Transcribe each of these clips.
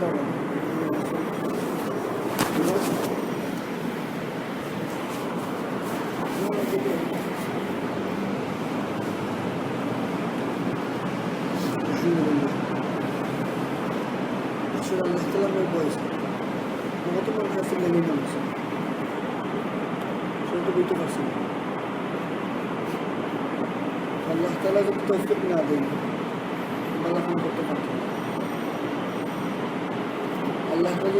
দাঁড়ান আসলে আল্লাহ তালামের বয়স কত মানুষ আছে লেগে মানুষ সেটা তো বুঝতে পারছি না আল্লাহ তালা যদি তৌফিক না দেন মালাখান করতে পারতেন না।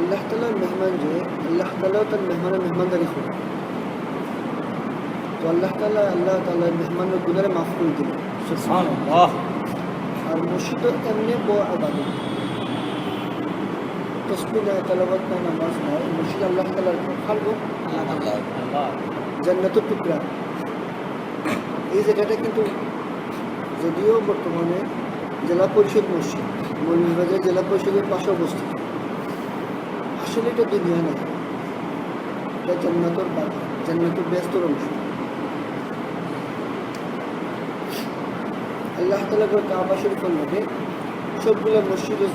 আল্লাহ তালার মেহমান যে আল্লাহ তালাও তার মেহমানের মেহমানদারি করে। তো আল্লাহ তালা আল্লাহ তালার মেহমানের গুণারে মাফ করে দিল আর মসজিদ এমনি বড় আবাদত তসবি নাই তালাবাত নাই নামাজ নাই মসজিদ আল্লাহ তালার খালবো জান্নাতুর টুকরা এই জায়গাটা কিন্তু যদিও বর্তমানে জেলা পরিষদ মসজিদ মৌলভীবাজার জেলা পরিষদের পাশে অবস্থিত। আসলে এটা দুনিয়া নয় এটা জান্নাতর বাগ জান্নাতুর ব্যস্তর অংশ। আল্লাহ তালা করে কাবা শরীফের মধ্যে সবগুলো মসজিদে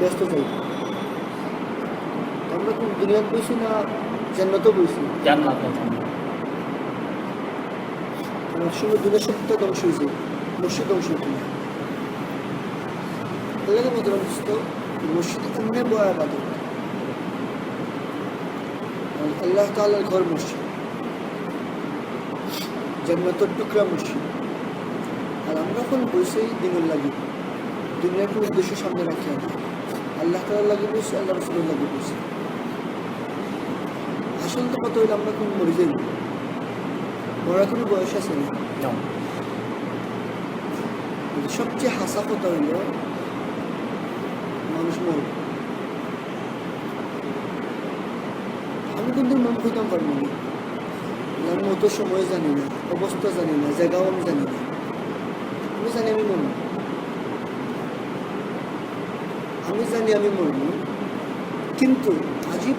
ব্যস্ত যাই আমরা কোন দুনিয়াত বইছি না জান্নাতও বইছি আমার সঙ্গে দুনিয়া সত্য ধ্বংস হয়েছে মসজিদ ধ্বংস হইতে না আল্লাহ মতো বুঝতো মসজিদ এমনি বড় আবাদত আল্লাহ তাআলার ঘর মসজিদ। জান্নাতের টুকরা মসজিদ। আর আমরা এখন বসেই দিনের লাগি। দুনিয়ার কোনো উদ্দেশ্য সামনে রাখি না। আল্লাহ তালার লাগে বসে আল্লাহ রসুলের লাগে বসে। আসল তো কত হইলে আমরা কোন মরে যাই মরার কোনো বয়স আছে না? সবচেয়ে হাসা কথা হইল মানুষ মরবে। কিন্তু মন খুঁজতাম পারব না আমি মতো সময় জানি না, অবস্থা জানি না জায়গাও আমি জানি না। আমি জানি আমি মরব আমি জানি আমি মরব কিন্তু আজীব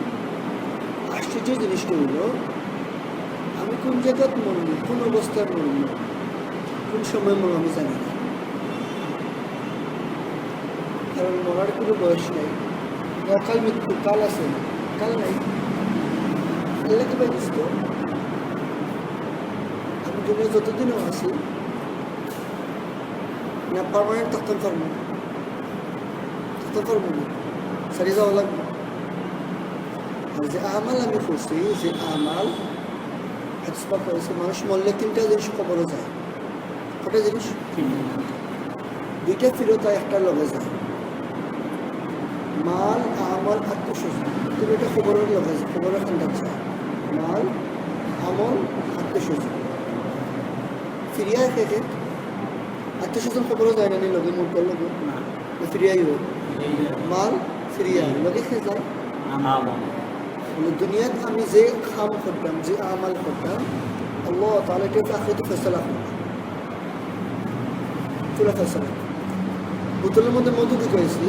আশ্চর্য জিনিসটা হলো, আমি কোন জায়গাত মরব কোন অবস্থায় মরব কোন সময় মরব আমি জানি না। কারণ মরার কোনো বয়স নেই। অকাল মৃত্যু, কাল আছে, কাল নাই। পাই দিস আমি দুনিয়া যতদিনও আছি, না পারমানেন্ট থাকতে পারব থাকতে পারব না। সারি যাওয়া লাগবে। আর যে আমাল আমি করছি যে আমাল এক্সপার্ট করেছে, মানুষ মরলে তিনটা জিনিস খবরও যায়। কটা জিনিস? দুইটা ফিরত একটা লগে যায়। মাল, আমল আত্মস্বজন তুমি এটা খবরের লগে যায় খবরের খান্ডার যায়। মাল আমল আত্মস্বজন ফিরিয়া থেকে আত্মস্বজন খবরও যায় না নি লগে মুরগের লগে। ফিরিয়াই হয়। মাল ফিরিয়া লগে খেয়ে যায়। মানে দুনিয়াত আমি যে খাম করতাম যে আমাল করতাম আল্লাহ তাহলে এটা আখেতে ফেসলা করতাম পুরা ফেসলা বোতলের মধ্যে মধু ঢুকাইছি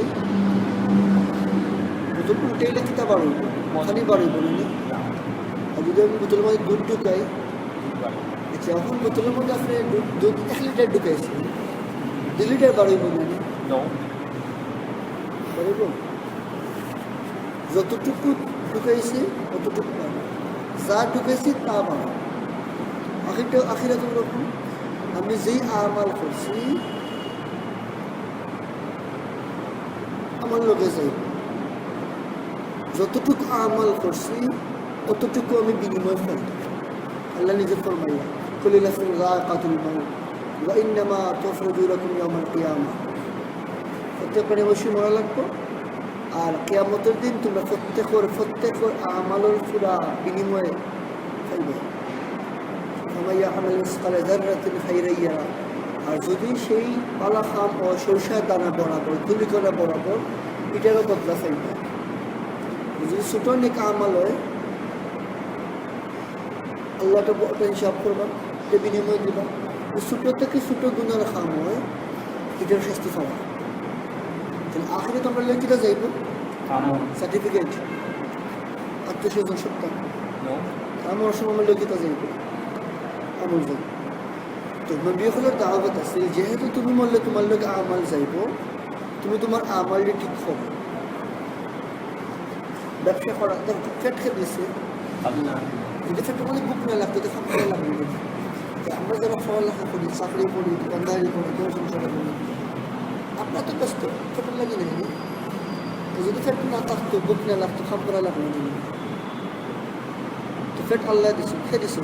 বোতল উঠেইলে কিতা বাড়ইব? খানি বাড়ইব না? আমি বোতলের মধ্যে দুধ ঢুকাই আচ্ছা এখন বোতলের মধ্যে আপনি দুধ এক লিটার ঢুকাইছি দুই লিটার বাড়ইব না নি? বাড়ইব? যতটুকু ঢুকাইছি ততটুকু যা ঢুকাইছি তা পাবো আখিরটা আখিরা রকম আমি যেই আমাল করছি আমার লোকে যাই যতটুকু আমাল করছি ততটুকু আমি বিনিময় পাই আল্লাহ নিজে ফরমাইয়া কুলিল কাতুল মাউত, ওয়া ইন্নামা তুফরজুলাকুম ইয়াউমাল কিয়ামা। প্রত্যেক অবশ্যই মনে লাগবো আর কেয়ামতের দিন তোমরা প্রত্যেকের প্রত্যেকের আমালের পুরা বিনিময়ে ফেলবে। আমাইয়া আমাল মিসকালে যাররাতিন খাইরাইয়া আর যদি সেই পালা খাম ও সরিষার দানা বরাবর তুলিকলা বরাবর এটারও বদলা ফেলবে। যদি ছোটো নেক আমল হয় আল্লাহটা ওটা হিসাব করবা এটা বিনিময় দিবা। ছোটো থেকে ছোটো গুণের খাম হয় এটার শাস্তি পাওয়া। তাহলে আখেরে তোমরা লেখিটা যাইব। সার্টিফিকেট আত্মীয় স্বজন সপ্তাহ নো। আমার সময় লেখিটা যাইব। আমল যাইব। তো নবী হলের দাওয়াত আছে যেহেতু তুমি মরলে তোমার লোক আমাল যাইব তুমি তোমার আমালটা ঠিক করো ব্যবসা করা দেখো ফেট খেয়ে দিয়েছে। যদি ফেটটা মানে বুক না লাগতো খাবার লাগবে না। তো আমরা যারা পড়ালেখা করি চাকরি করি দোকানদারি করি কেউ সংসার করি আপনার তো ব্যস্ত ফেটের লাগে না যদি ফেট না থাকতো বুক না লাগতো খাম করা লাগবে তো ফেট আল্লাহ দিছে খেয়ে দিছে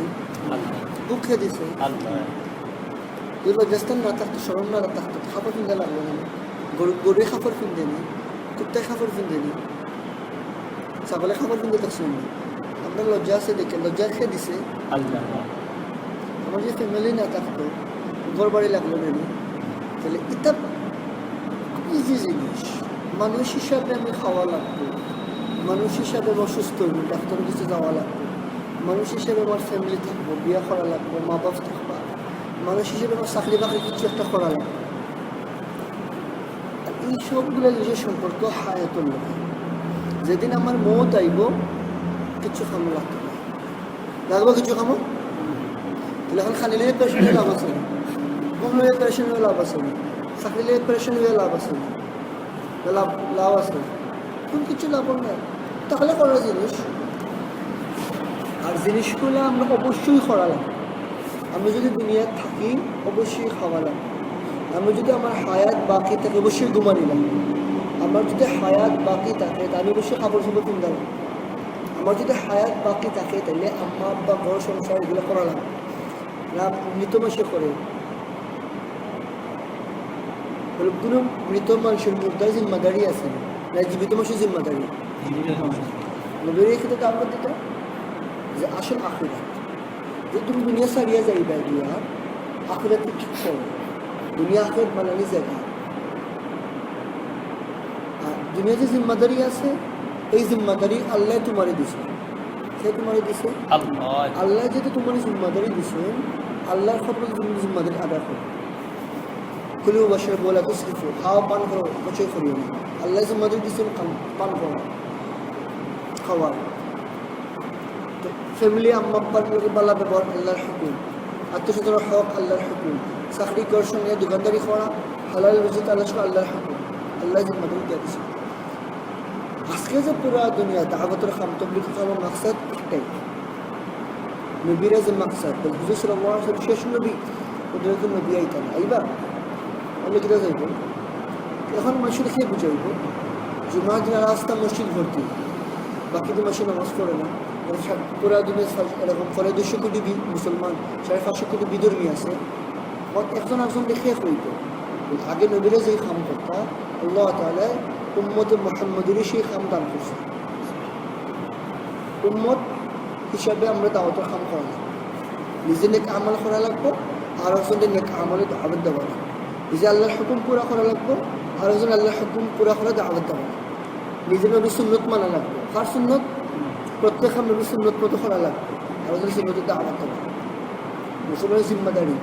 বুক খেয়ে দিছে যদি ব্যস্তান না থাকতো স্মরণ না থাকতো খাবার কিনতে লাগবে না গরু গরুয়ে খাবার কিনতে নি কুত্তায় খাবার কিনতে নি ছাগলে খাবার কিনতে থাকছেন না আপনার লজ্জা আছে দেখে লজ্জা খেয়ে দিছে আমার যে ফ্যামিলি না থাকতো ঘর বাড়ি লাগল না। তাহলে এটা ইজি জিনিস মানুষ হিসাবে আমি খাওয়া লাগতো মানুষ হিসাবে আমি অসুস্থ হইব ডাক্তারের কাছে যাওয়া লাগতো মানুষ হিসেবে আমার ফ্যামিলি থাকব বিয়া করা লাগবো মা বাপ থাকবা মানুষ হিসেবে আমার চাকরি বাকরি কিছু একটা করা লাগবে এই সবগুলো নিজের সম্পর্ক হায়াতুল লোক যেদিন আমার মত আইব কিছু খামো লাগতো না। লাগবো কিছু খামো? তাহলে এখন খালি লিয়ে পেরেশান হয়ে লাভ আছে। না ঘুম লিয়ে পেরেশান হয়ে লাভ আছে। না চাকরি লিয়ে পেরেশান হয়ে লাভ আছে। না লাভ লাভ আছে। কোন কিছু লাভ নাই তাহলে করা জিনিস। আর জিনিসগুলো আমরা অবশ্যই করা লাগবে আমি যদি দুনিয়ায় থাকি, অবশ্যই খাওয়া লাগবে আমি যদি আমার হায়াত বাকি থাকে, অবশ্যই ঘুমানি লাগবে আমার যদি হায়াত বাকি থাকে, তা আমি অবশ্যই খাবার খাবার কিনতে লাগবে আমার যদি হায়াত বাকি থাকে তাহলে আমার বা ঘর সংসার এগুলো করা লাগবে। না মৃত মাসে করে। কোনো মৃত মানুষের মুদ্রার জিম্মাদারি আছে না? না জীবিত মানুষের জিম্মাদারি। নবীর এই ক্ষেত্রে দাম দিত যে আসল আখিরাত। যে তুমি দুনিয়া সারিয়া যাইবা গিয়া আখিরাত ঠিক করো? দুনিয়া আখিরাত বানানি জায়গা। আর দুনিয়া যে জিম্মাদারি আছে এই জিম্মাদারি আল্লাহ তোমারে দিছে। সে তোমারে দিছে? আল্লাহ। যেহেতু তোমার জিম্মাদারি দিছেন আল্লাহর তুমি জিম্মাদারি আদা করো। বসে বলা তো সিফু খাওয়া পান করো বছর করিও না। আল্লাহ জিম্মাদারি দিছেন খাম- পান করো। খাওয়া। ফ্যামিলি আম্মা আব্বার লোকের বালা ব্যবহার আল্লাহর হুকুম। আত্মীয় হক আল্লাহর হুকুম। চাকরি করার সঙ্গে দোকানদারি করা হালাল আল্লাহ সঙ্গে আল্লাহর হুকুম। আল্লাহ জিম্মাদারি দিয়ে দিছে। যে পুরা দুনিয়া দাওয়াতের খাম তবলিগ খাওয়ার মাকসাদ একটাই নবীরা যে মাকসাদ হুজুর ওয়াসাল্লাম শেষ নবী ওদের তো নবী আইতা না আইবা অনেক কিটা যাইব এখন মানুষের খেয়ে বুঝাইব জুমা দিন রাস্তা মসজিদ ভর্তি বাকি তো মাসে নামাজ পড়ে না পুরা দুনিয়া এরকম ফলে দুশো কোটি মুসলমান সাড়ে পাঁচশো কোটি বিধর্মী আছে একজন একজন দেখে কইব আগে নবীরা যে খাম করতা আল্লাহ তাআলা উম্মত মোহাম্মদের সেই খাম দান করছে। উম্মত হিসাবে আমরা দাওয়াতের খাম করা লাগবে নিজে নেক আমল করা লাগবো, আর একজনের নেক আমলে দাওয়াত দেওয়া লাগবে। নিজে আল্লাহর হুকুম পুরা করা লাগবো, আর একজন আল্লাহর হুকুম পুরা করে দাওয়াত দেওয়া লাগবে। নিজে নবী সুন্নত মানা লাগবে। কার সুন্নত? প্রত্যেক নবী সুন্নত মতো করা লাগবে। আর একজন সুন্নতের দাওয়াত দেওয়া মুসলমানের জিম্মাদারি।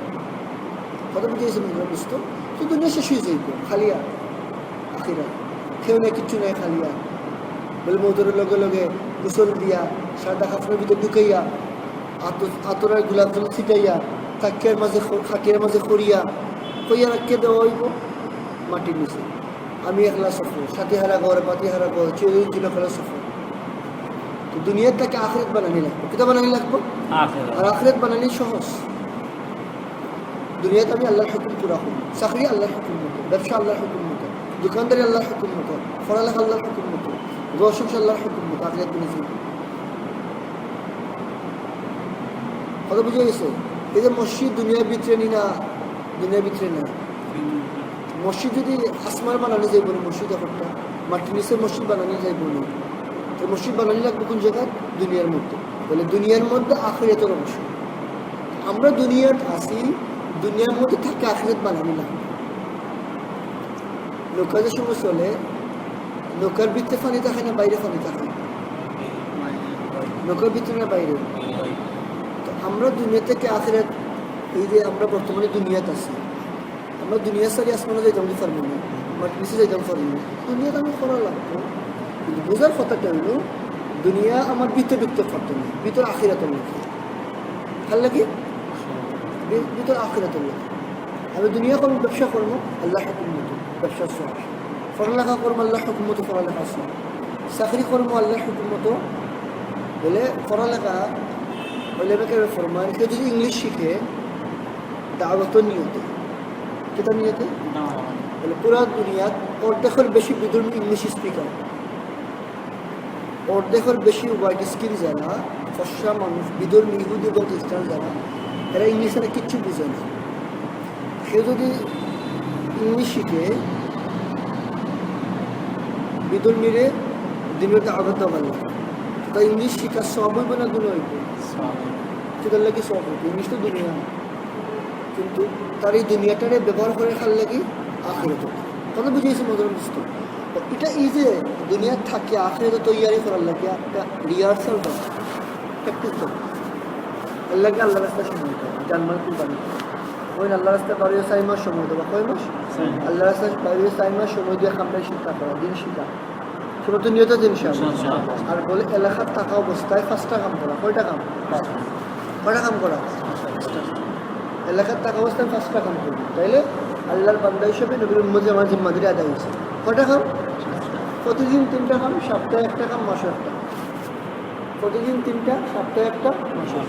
কথা বুঝিয়েছে বুঝতো? তো দুনিয়া শেষ হয়ে যাইব খালিয়া আখিরা কেউ না কিচ্ছু নাই খালিয়া বলে মধুরের লগে লগে গোসল দিয়া সাদা কাপড়ের ভিতরে ঢুকাইয়া আতরার গোলাপ জল ছিটাইয়া তাকিয়ার মাঝে খাটিয়ার মাঝে করিয়া কইয়া রাখিয়ে দেওয়া হইব মাটির নিচে। আমি একলা সফর সাথী হারা ঘর পাতি হারা ঘর চিরদিন চির ফেলা সফর তো দুনিয়ার তাকে আখরেত বানানি লাগবে। কিতা বানানি লাগবো? আর আখরেত বানানি সহজ। দুনিয়াতে আমি আল্লাহর হুকুম পুরা হই চাকরি আল্লাহর হুকুম মতো ব্যবসা আল্লাহর হুকুম দোকানদারি আল্লাহর হুকুম মতো, পড়ালেখা আল্লাহর হুকুম মতো রসুন আল্লাহর হুকুম মতো আখরেত বুঝেছি কথা বুঝে গেছে? এই যে মসজিদ দুনিয়ার ভিতরে নি না দুনিয়ার ভিতরে না। মসজিদ যদি আসমার বানানো যাইব না মসজিদ একটা মাটির নিচে মসজিদ বানানো যাইব না তো মসজিদ বানানো লাগবে কোন জায়গায়? দুনিয়ার মধ্যে। বলে দুনিয়ার মধ্যে আখরিয়াতের অংশ। আমরা দুনিয়ার আসি দুনিয়ার মধ্যে থাকে আখরিয়াত বানানি লাগবে। নৌকা যে সময় চলে নৌকার ভিতরে পানি থাকে না বাইরে পানি থাকে? নখের ভিতরে না বাইরে? তো আমরা দুনিয়া থেকে আখেরাত এই যে আমরা বর্তমানে দুনিয়াতে আছি। আমরা দুনিয়া সারি আসমানে যাইতাম যে পারব না বাট নিচে যাইতাম পারব না। দুনিয়াতে আমি করা লাগবো। কিন্তু বোঝার কথাটা হলো দুনিয়া আমার ভিতরে ঢুকতে পারতো না ভিতরে আখিরাতের লোকে ভালো লাগে? ভি- ভিতরে আখিরাতের লোকে আমি দুনিয়া করব ব্যবসা করব আল্লাহ ব্যবসা সব পড়ালেখা করব আল্লাহ হুকুম মতো পড়ালেখা সব চাকরি করব আল্লাহ হুকুম মতো বলে পড়ালেখা বলে বেকার ফরমান, কেউ যদি ইংলিশ শিখে, দাওয়াত নিয়তে। কেটা নিয়তে? বলে পুরা দুনিয়াত অর্ধেকের বেশি বিদুর্মী ইংলিশ স্পিকার অর্ধেকের বেশি হোয়াইট স্কিন যারা, ফসা মানুষ বিদর্মী ইহুদি এবং খ্রিস্টান যারা এরা ইংলিশে কিচ্ছু বুঝে না। সে যদি ইংলিশ শিখে বিদর্মীরে দিনের আগত পারল তা ইংলিশ শিখার সব হইব। না দুনো হইব সেটার লাগে সব হইব ইংলিশ তো দুনিয়া। কিন্তু তার এই দুনিয়াটারে ব্যবহার করে খাল লাগি আখেরত কথা বুঝিয়েছি মধুর বুঝতো এটা এই যে দুনিয়ার থাকে আখেরত তৈয়ারি করার লাগে একটা রিহার্সাল বা প্র্যাকটিস করে। এর লাগে আল্লাহ রাস্তায় সময় দেয় জানমাল কুরবানি। ওই আল্লাহ রাস্তায় বাড়িও চারি মাস সময় দেবো। কয় মাস? আল্লাহ রাস্তায় বাড়িও চারি মাস সময় দিয়ে খামটাই শিক্ষা করা দিন শিক্ষা। সেটা তো নিয়ত দিন আর বলে এলাকার থাকা অবস্থায় পাঁচটা কাম করা কয়টা কাম? কয়টা কাম করা? এলাকার থাকা অবস্থায় পাঁচটা কাম করব তাইলে আল্লাহর বান্দা হিসেবে নবীর উম্মদে আমার জিম্মাদিরি আদায় হয়েছে। কয়টা কাম? প্রতিদিন তিনটা কাম সপ্তাহে একটা কাম মাসে একটা। প্রতিদিন তিনটা সপ্তাহে একটা মাসে।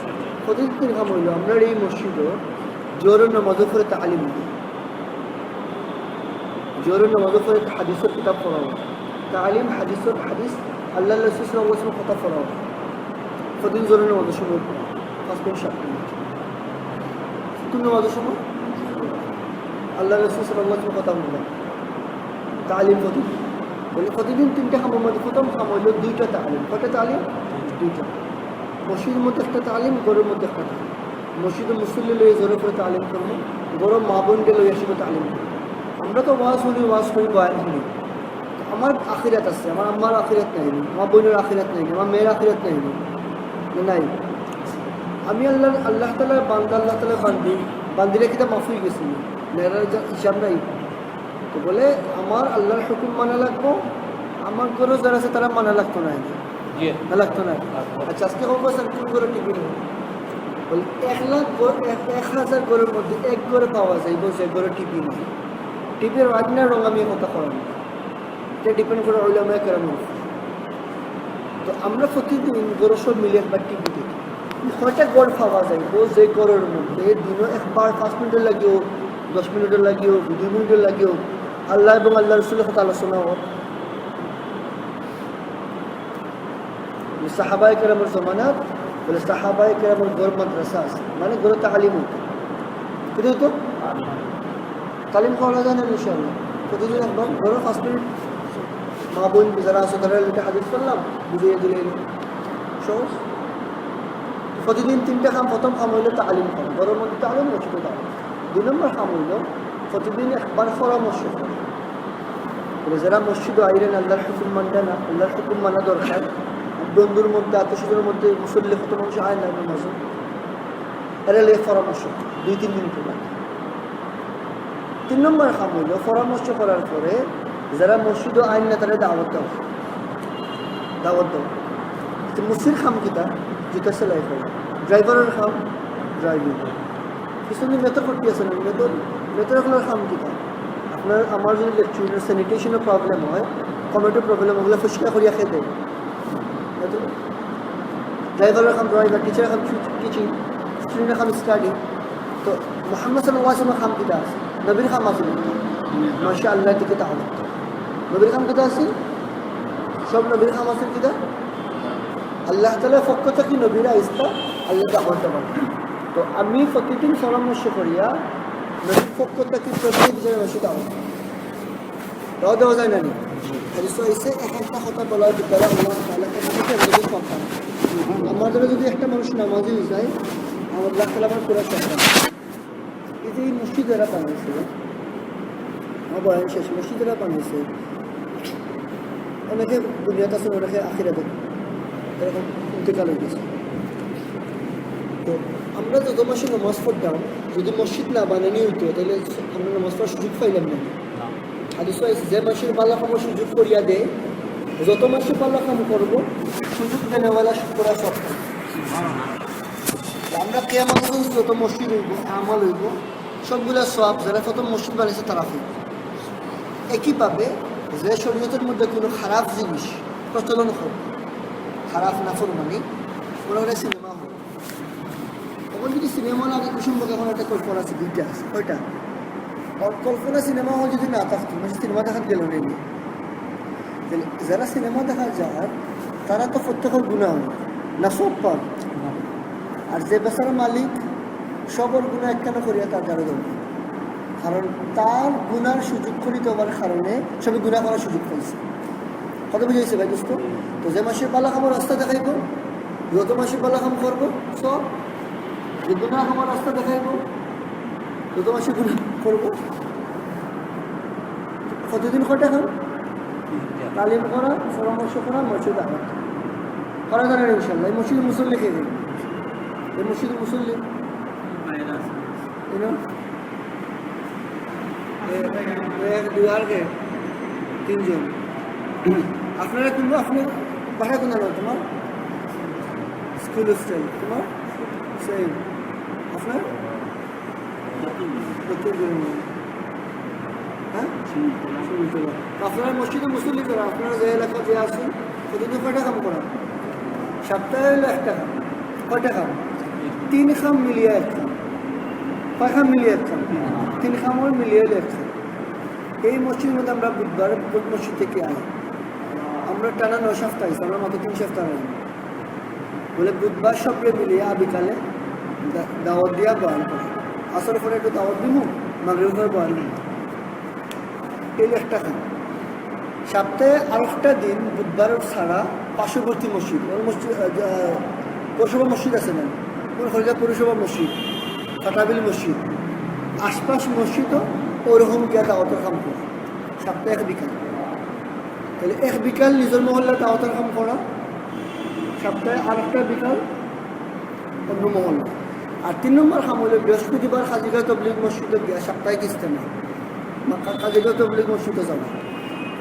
প্রতিদিন তিন কাম হইল আমরা এই মসজিদও জোরের নামাজ করে তালিম দিই জোরের নামাজ করে হাদিসের কিতাব পড়া হয় তালিম হাদিসের হাদিস আল্লাহ রসুল কথা পড়া হয় প্রতিদিন জোরের নামাজের সময় পড়া পাঁচ মিনিট সাত মিনিট তুমি নামাজের সময় আল্লাহ রসুল সাল্লাহ কথা বললাম তালিম প্রতিদিন বলে প্রতিদিন তিনটা খামের মধ্যে প্রথম খাম হইল দুইটা তালিম কটা তালিম দুইটা মসজিদের মধ্যে একটা তালিম গরের মধ্যে একটা তালিম মসজিদে মুসল্লি লইয়ে জোরে করে তালিম করব গরম মা বোনকে লইয়ে আসবে তালিম করব। আমরা তো ওয়াজ শুনি ওয়াজ করি বয়ান শুনি। আমার আখিরাত আছে আমার আম্মার আখিরাত নাই আমার বোনের আখিরাত নাই আমার মেয়ের আখিরাত নাই নাই। আমি আল্লাহ আল্লাহ তালা বান্দা আল্লাহ তালা বান্দি বান্দিরা কিতা মাফ হয়ে গেছিল যা হিসাব নাই। তো বলে আমার আল্লাহর হুকুম মানা লাগবো আমার ঘরেও যারা আছে তারা মানা লাগতো না। লাগতো না। আচ্ছা আজকে কখন বলছেন কোন ঘরে টিভি বলে এক লাখ এক- হাজার ঘরের মধ্যে এক ঘরে পাওয়া যায়, বলছে ঘরে টিভি নেই টিভির রাগ না রং আমি কথা করাম। এটা ডিপেন্ড করে ওইলামা কেরাম তো আমরা প্রতিদিন গরু সব মিলে একবার টিভি দেখি। কয়টা গড় পাওয়া যায়? ও যে গড়ের মধ্যে দিনও একবার পাঁচ মিনিটের লাগিও, দশ মিনিটের লাগিও, দুই মিনিটের লাগিও, আল্লাহ এবং আল্লাহ রসুলের কথা আলোচনা হোক। সাহাবাই কেরামের জমানাত বলে সাহাবাই কেরামের গড় মাদ্রাসা আছে মানে গড়ে তালিম কিন্তু হতো তালিম খাওয়া যায় না ইনশাল্লাহ প্রতিদিন একবার গড়ে পাঁচ মিনিট মা বোন যারা আছে তারা হাদিস করলাম বুঝিয়ে দিলে সহজ প্রতিদিন তিনটা কাম প্রথম কাম হইল তালিম খাম গরম মধ্যে তালিম মসজিদে তালিম দুই নম্বর কাম হইল প্রতিদিন একবার পরামর্শ করা যারা মসজিদে আইরেন আল্লাহর হুকুম মানবে না আল্লাহর হুকুম মানা দরকার বন্ধুর মধ্যে, আত্মীয়স্বজনের মধ্যে মুসল্লি কত মানুষ আয় না নামাজে এরা লেখ পরামর্শ, দুই, তিন দিন করে তিন নম্বর কাম হইল পরামর্শ করার পরে যারা মসজিদ আইন না, তারা দাওয়াত দাও। দাওয়াত দাও। তো মুসির খাম কিতা জুতা সেলাই করে। ড্রাইভারের খাম, ড্রাইভিং। কিছুদিন মেথর করতে আছে না মেথর মেথর এখন খাম কিতা আপনার, আমার যদি লেকচুরের স্যানিটেশনের প্রবলেম হয় কমেন্টের প্রবলেম ওগুলো ফুসকা করিয়া খেয়ে দেয় ড্রাইভারের খাম ড্রাইভার টিচারের খাম টিচিং স্টুডেন্টের খাম স্টাডি তো মোহাম্মদ সাল্লাহ খাম কিতা আছে? নবীর খাম আছে? মাসা আল্লাহ থেকে তাহলে। নবীর খাম কিতা আছে? সব নবীর খাম আছে কিতা আল্লাহ তালার পক্ষ থেকে নবীরা ইস্তা আল্লাহ দাওয়াতে পারে তো আমি প্রতিদিন পরামর্শ করিয়া নবীর পক্ষ থেকে জনের বেশি দাওয়াত দাওয়া দেওয়া যায় না নি হয়েছে এক একটা কথা আল্লাহ তালাকে নবীকে নবীর সন্তান আমাদের যদি একটা মানুষ নামাজি যায় আমার আল্লাহ তালা আমার পুরো সন্তান এই যে বানিয়েছে আমার বয়ান শেষ মসজিদেরা বানিয়েছে অনেকে আছে। অনেকে আখিরা দেখে এরকম ইন্তেকাল হয়ে গেছে। তো আমরা যত মাসে নামাজ পড়তাম যদি মসজিদ না বানানি হইতো তাহলে আমরা নামাজ পড়ার সুযোগ পাইলাম না। হাদিস আছে যে মাসের পাল্লা খামো সুযোগ করিয়া দেয় যত মাসে পাল্লা খাম করব, সুযোগ দেনেওয়ালা করা সব আমরা কেয়ামত যত মসজিদ হইব আমল হইব সবগুলা সব যারা কত মসজিদ বানিয়েছে তারা হইব একইভাবে যে শরীয়তের মধ্যে কোনো খারাপ জিনিস প্রচলন হোক খারাপ না মানে মনে করে সিনেমা হোক তখন যদি সিনেমা না কুসুম্বক এখন একটা কল্পনা আছে, দুইটা আছে ওইটা কল্পনা সিনেমা হল যদি না থাকতো মানে সিনেমা দেখার গেল নেই যারা সিনেমা দেখা যায়, তারা তো প্রত্যেকের গুণা হয় না সব পান আর যে বেচার মালিক, সবর গুণা একখানা করিয়া তার দ্বারা দেবে। কারণ তার গুনার সুযোগ করে দেওয়ার কারণে সবে গুণা করার সুযোগ পাইছে। কত বুঝেছে ভাই দোস্ত? তো যে মাসে পালা খাবার রাস্তা দেখাইব যত মাসে পালা খাম করব, সব। যে গুণা খাবার রাস্তা দেখাইব যত মাসে গুণা করব কতদিন কটা খাম তালিম করা পরামর্শ করা মসজিদ আঘাত করা জানেন ইনশাল্লাহ এই মসজিদ মুসল্লি খেয়ে দেয় এই মসজিদ মুসল্লি? দুই আর কে? তিনজন। আপনারা কিন্তু আপনি বাসা কোন তোমার? School style. তোমার? সেই আপনার? হ্যাঁ। আপনারা মসজিদে মুসল্লি করা আপনারা যে এলাকা যে আছেন প্রতিদিন কয়টা কাম করা সপ্তাহে হলো একটা কাম কয়টা কাম তিন খাম মিলিয়ে এক খাম কয় খাম মিলিয়ে এক খাম তিন খামও মিলিয়ে এক খাম এই মসজিদের মধ্যে আমরা বুধবার বুধ মসজিদ থেকে আই আমরা টানা নয় সপ্তাহ আইসি আমরা মাত্র তিন সপ্তাহ আই বলে বুধবার সবরে মিলিয়ে আবিকালে দাওয়াত দিয়া বয়ান করে আসর পরে একটু দাওয়াত দিব মাগরিব করে বয়ান দিব এই একটা খান। সপ্তাহে আরেকটা দিন বুধবার ছাড়া পার্শ্ববর্তী মসজিদ মসজিদ পৌরসভা মসজিদ আছে না? হরিদা পৌরসভা মসজিদ, ফাটাবিল মসজিদ। আশপাশ মসজিদও ওরকম গিয়া দাওয়াতের কাম করা। সপ্তাহে এক বিকাল। তাহলে এক বিকাল নিজের মহল্লা দাওয়াতের কাম করা। সপ্তাহে আরেকটা বিকাল অন্য মহল্লা। আর তিন নম্বর কাম হলো বৃহস্পতিবার হাজিরা তবলিগ মসজিদে গিয়া সাপ্তাহিক ইস্তেমা কাজিগা তবলিগ মসজিদে যাব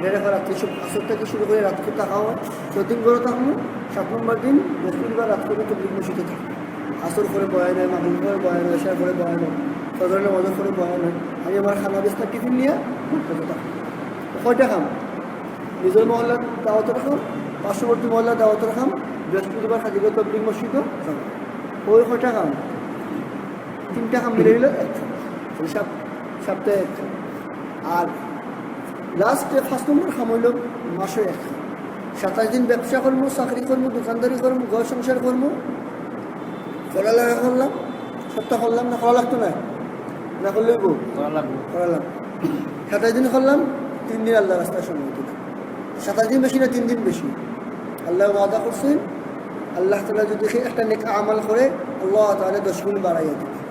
এটা রাত্রি আসর থেকে শুরু করে রাত করে থাকা হয় চৌদিন করে থাকব, সাত নম্বর দিন বৃহস্পতিবার রাত করে তবলিগ মসজিদে থাকব। আসর করে বয়ান হয় মাগুর করে বয়ান হয়, এশার করে বয়ান হয়, ফজরের মজা করে বয়ান হয়। আমি আমার খানা বিস্তার টিফিন নিয়ে মসজিদে থাকব। কয়টা খাম? নিজের মহল্লার দাওয়াতের খাম, পার্শ্ববর্তী মহল্লার দাওয়াতের খাম, বৃহস্পতিবার খাজিগা তবলিগ মসজিদে যাব ওই কয়টা খাম? তিনটা খাম মিলে সাপ- সপ্তাহে এক। আর লাস্টে ফার্স্ট নম্বর খাম হইল মাসে এক। সাতাশ দিন ব্যবসা করব চাকরি করব দোকানদারি করব ঘর সংসার করব। পড়ালেখা করলাম সপ্তাহ করলাম না করা লাগতো না? না করলেই বউ। করালাম সাতাশ দিন করলাম তিন দিন আল্লাহ রাস্তায় সময় দিলাম সাতাশ দিন বেশি না তিন দিন বেশি। আল্লাহ ওয়াদা করছেন আল্লাহ তালা যদি একটা নেক আমাল করে আল্লাহ তাহলে দশ গুণ বাড়াইয়া দিবে।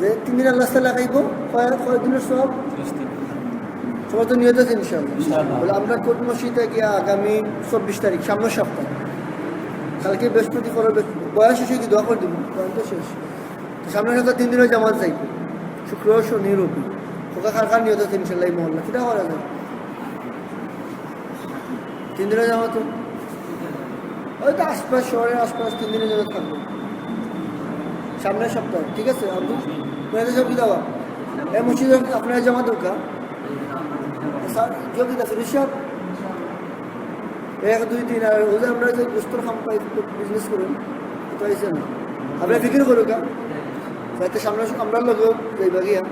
যে তিন দিন আল্লাহ তালা খাইব কয় কয় দিনের সব সবাই তো নিয়ত আছে ইনশাল্লাহ। বলে আমরা কোর্ট মসজিদে গিয়ে আগামী চব্বিশ তারিখ সামনের সপ্তাহ? কালকে বৃহস্পতি করে বয়স শেষে কি দোয়া করে দিব তো শেষ। সামনের সপ্তাহ তিন দিনের জামাত যাইব শুক্রবার শনি রবি। ওকে কার কার নিয়ত আছে ইনশাল্লাহ এই মহল্লা সেটা করা যায়। তিন দিনের জামাত? ওই তো আশপাশ শহরের আশপাশ তিন দিনের জামাত থাকবে। সামনের সপ্তাহ, ঠিক আছে, আপনি সব দেওয়া এই মসজিদে আপনার জমা দরকার। স্যার যে গুস্তর খাম পাই বিজনেস করুন তো আইসে না। আপনার ফিকির করুক যাতে সামনে আমরা লোক যাইবা গিয়া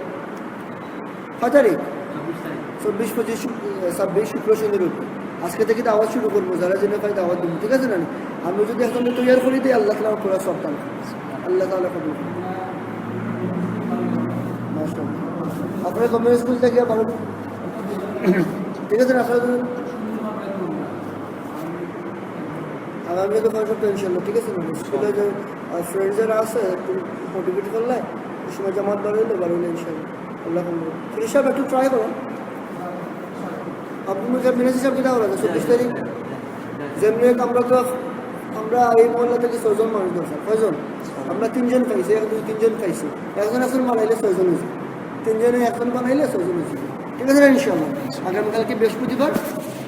কয় তারিখ চব্বিশ, পঁচিশ, ছাব্বিশ, শুক্র শনির আজকে থেকে দাওয়াত শুরু করব, যারা জেনে পাই দাওয়াত দিব, ঠিক আছে না? আমি যদি এখন তৈরি করি, দিই, আল্লাহ তালা পুরা সব আল্লাহ তালা কবুল করুন। আপনার গভর্নমেন্ট স্কুল থেকে ভালো ঠিক আছে আগামী তো ফার্স্ট সপ্তাহ ইনশাল্লাহ ঠিক আছে স্কুলে যে ফ্রেন্ড যারা আছে মোটিভেট করলে সময় জামাত বাড়াইলে বাড়াইলে ইনশাল্লাহ আল্লাহ ফির সাহেব একটু ট্রাই করো। আপনি মিনাজ হিসাব কিনা করা চব্বিশ তারিখ। যেমনি আমরা তো আমরা এই মহল্লা থেকে ছজন মানুষ দরকার কয়জন? আমরা তিনজন খাইছি, এক, দুই, তিনজন খাইছি। একজন একজন বানাইলে ছয়জন হয়েছে তিনজনে একজন বানাইলে ছয়জন হয়েছে ঠিক আছে ইনশাল্লাহ আগামীকালকে বৃহস্পতিবার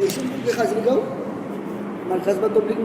এই সম্পর্কে খাজরিগাঁও মার্কাজ বা তবলিক